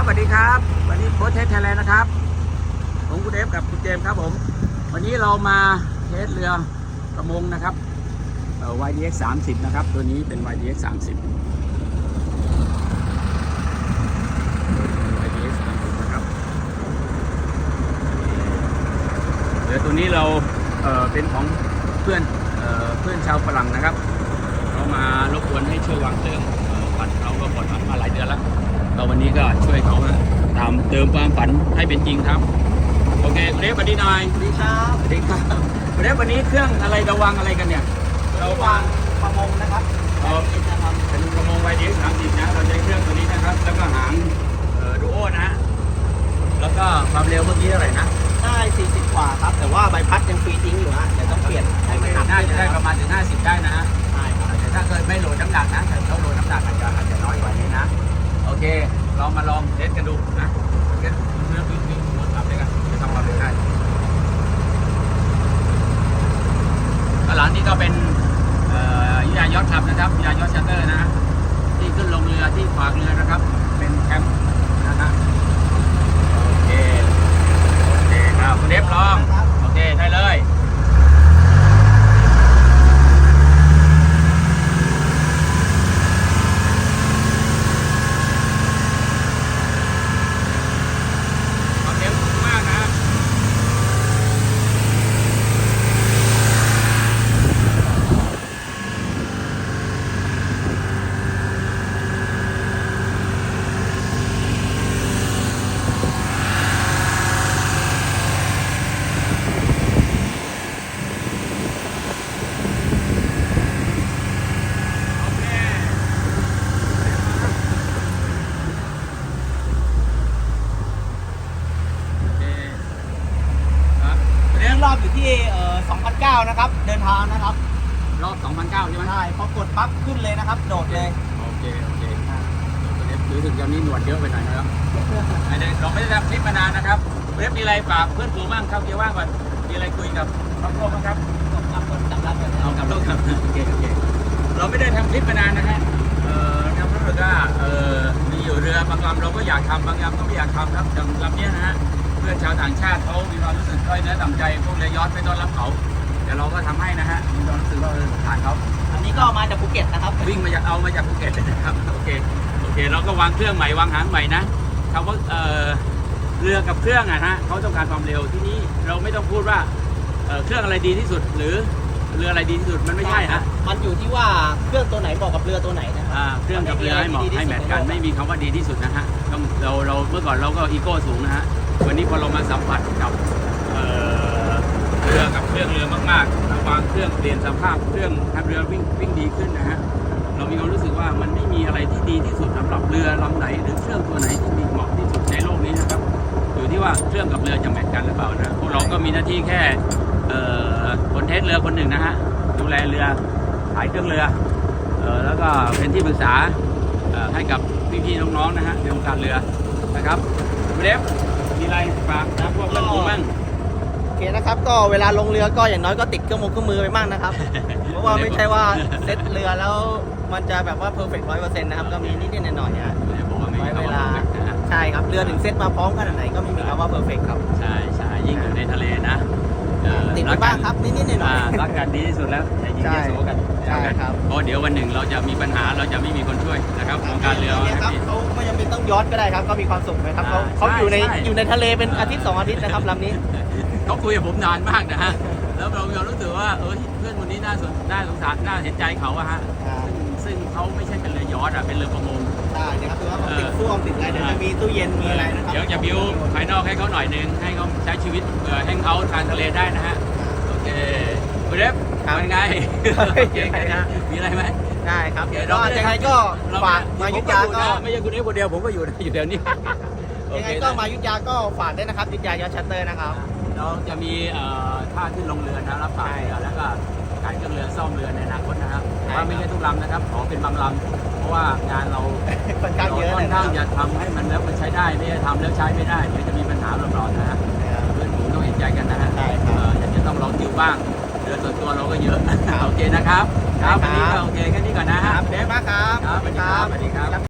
ครับสวัสดีครับ วันนี้โค้ชเทสไทยแลนด์นะครับ ผมคุณเอฟกับคุณเจมส์ครับผม วันนี้เรามาเทสเรือประมงนะครับเอ่อ YDX 30 นะครับ ตัวนี้เป็น YDX 30 YDX 30นะครับเรือตัวนี้เราเอ่อเป็นของเพื่อนเอ่อเพื่อนชาวฝรั่งนะครับเขามารบกวนให้ช่วยวางเติมเอ่อฝันเขาก็ผ่อนผันมาหลายเดือนแล้ว ก็วันนี้ก็ช่วยเขานะตามเติมความฝันให้เป็นจริงครับ โอเคคุณเดฟสวัสดีหน่อยสวัสดีครับสวัสดีครับคุณเดฟวันนี้เครื่องอะไรเราวางอะไรกันเนี่ยเราวางประมงนะครับเอ่อนะครับเป็นกระมงไวดีสามสิบนะเราใช้เครื่องตัวนี้นะครับ แล้วก็หางดูโอนะฮะแล้วก็ความเร็วเมื่อกี้เท่าไหร่นะได้40 กว่าครับ แต่ว่าใบพัดยังฟรีทิ้งอยู่ฮะเดี๋ยวต้องเปลี่ยนให้มันหนักน่าขึ้นจะได้นะคปรับระมาณถึง50 ได้นะฮะใช่ครับแต่ถ้าเกิดไม่โหลดน้ำหนักนะแต่เขาโหลดน้ำหนักอาจจะ เค เรามาลองเทสกันดูนะเทสเรื่องวิ่งวิ่งวนกลับเลยกันจะทำความเร็วได้ตลางหลังนี้ก็เป็นเอ่อยุยายอดคลับนะครับยุยายอดชัตเตอร์นะที่ขึ้นลงเรือที่ขวากเรือนะครับ เป็นแคมป์นะฮะโอเค โอเคครับคุณเดฟลอง โอเค ได้เลย ความเร็วสูงมากนะครับ โอเค โอเค ครับเรีย เรื่ ง องรอบอยู่ที่เอ่อ2,009นะครับ เดินทางนะครับ รอบ2,009ใช่ไหมใช่ พอกดปั๊บขึ้นเลยนะครับ โดดเลยโอเค โอเคเดฟรู้สึกยังนี้หนวดเยอะไปหน่อยนะครับไม่ได้เราไม่ได้ทำคลิปมานานนะครับเดฟมีอะไรฝากเพื่อนฝูงบ้างเข้าเกียร์ว่างก่อน มีอะไรคุยกับครอบครัวบ้างครับกลับรถกลับรับเลยนะเอากับลูกครับโอเคโอเค เราไม่ได้ทำคลิปมานานนะฮะเอ่อทำรู้สึกว่าเอ่อมีอยู่เรือ บางลำเราก็อยากทำบางลำก็ไม่อยากทำครับอย่างลำเนี้ยนะฮะ เพื่อนชาวต่างชาติเขามีความรู้สึกด้อยเนื้อต่ำใจ พวกเรือยอชต์ไม่ต้อนรับเขาเดี๋ยวเราก็ทำให้นะฮะมีความรู้สึกว่าเออผ่านเขาอันนี้ก็มาจากภูเก็ตนะครับ วิ่งมาจากเอามาจากภูเก็ตเลยนะครับโอเคโอเค เราก็วางเครื่องใหม่วางหางใหม่นะคำว่าเอ่อเรือกับเครื่องอะฮะเขาต้องการความเร็วที่นี่เราไม่ต้องพูดว่าเอ่อเครื่องอะไรดีที่สุดหรือเรืออะไรดีที่สุดมันไม่ใช่ฮะมันอยู่ที่ว่าเครื่องตัวไหนเหมาะกับเรือตัวไหนนะครัอ่าเครื่องกับเรือให้เหมาะให้แมทกันไม่มีคำว่าดีที่สุดนะฮะต้องเราเราเมื่อก่อนเราก็อีโก้สูงนะฮะ วันนี้พอเรามาสัมผัสกับเเรือกับเครื่องเรือมากๆราวางเครื่องเปลี่ยนสภาพเครื่องทำเรือวิ่งวิ่งดีขึ้นนะฮะเรามีความรู้สึกว่ามันไม่มีอะไรที่ดีที่สุดสำหรับเรือลำไหนหรือเครื่องตัวไหนที่มีเหมาะที่สุดในโลกนี้นะครับอยู่ที่ว่าเครื่องกับเรือจะแมทกันหรือเปล่านะพวกเราก็มีหน้าที่แค่คนเทสเรือคนหนึ่งนะฮะดูแลเรือขายเครื่องเรือแล้วก็เป็นที่ปรึกษาให้กับพี่ๆน้องๆนะฮะในวงการเรือนะครับเดฟ มีอะไรฝากนะพวกเพื่อนผมบ้างโอเคนะครับ ก็เวลาลงเรือก็อย่างน้อยก็ติดเครื่องมือเครื่องมือไปบ้างนะครับ เพราะว่าไม่ใช่ว่าเซ็ตเรือแล้วมันจะแบบว่าเพอร์เฟกต์ร้อยเปอร์เซ็นต์นะครับ ก็มีนิดๆหน่อยๆฮะเดี๋ยวบอกว่าไม่ไว้มีเวคำว่าลา perfect นะฮะใช่ครับเรือถึงเซ็ตมาพร้อมขนาดไหนก็ไม่มีคำว่าเพอร์เฟกต์ครับ ใช่ใช่ยิ่งอยู่ในทะเลนะเอ่อ ติดไปบ้างครับนิดๆหน่อ่าอยรักกันดีที่สุดแล้วอย่ายิงใช่เยโสกันใช่ครับเพราะเดี๋ยววันหนึ่งเราจะมีปัญหาเราจะไม่มีคนช่วยนะครับๆวงการเรือเนี่ยครับพี่เขาไม่จำเป็นต้องย้อนก็ได้ครับก็มีความสุขไหมครับเขาอ่าเขาอยู่ในใช่อยู่ในทะเลเป็นอาทิตย์สองอาทิตย์นะครับลำนี้เขาคุยกับผมนานมากนะฮะแล้วเราเรารู้สึกว่าเออเพื่อนคนนี้น่าสนน่าสงสารน่าเห็นใจเขาอะฮะซึ่งซึ่งเขาไม่ใช่เป็นเรือยอชต์อะเป็นเรือประมง ได้นะครับคือว่าเขาติดซ่วมติดอะไรเดี๋ยวจะมีตู้เย็นมีอะไรนะครับเดี๋ยวจะบิวภายนอกให้เขาหน่อยนึง ให้เขาใช้ชีวิตเอ่อแห้งเขาทางทะเลได้นะฮะ โอเคคุณเดฟครับเป็นไงโอเคนะมีอะไรไหมได้ครับโอเคก็ยังไงก็เรฝากมายุทธยาผมก็อยู่นะไม่ใช่คุณเดฟคนเดียวผมก็อยู่นะอยู่แถวนี้โอยังเคไงก็มายุทธยาก็ฝากด้วยนะครับยุทธยายอดชัตเตอร์นะครับเราจะมีเอ่อท่าขึ้นลงเรือนะรับฝากเรือแล้วก็ขายเครื่องเรือซ่อมเรือในอนาคตนะครับ แต่ว่าไม่ใช่ทุกลำนะครับ ขอเป็นบางลำเพราะว่างานเราค่อนข้างเยอะค่เลอยนนะคข้างรับจะทำให้มันแล้วมันใช้ได้ไม่ใช่ทำแล้วใช้ไม่ได้เดี๋ยวจะมีปัญหาหลอนๆนะฮะเพื่อนผมต้องเห็นใจกันนะฮะใช่ครับเอ่ออยากจะต้องลองติวบ้างเรือส่วนตัวเราก็เยอะโอเคนะครับ ครับวันนี้ก็โอเคแค่นี้ก่อนนะคฮะรับขอบเดคุฟณมากครับครับสวัสดีครับสวัสดีครับ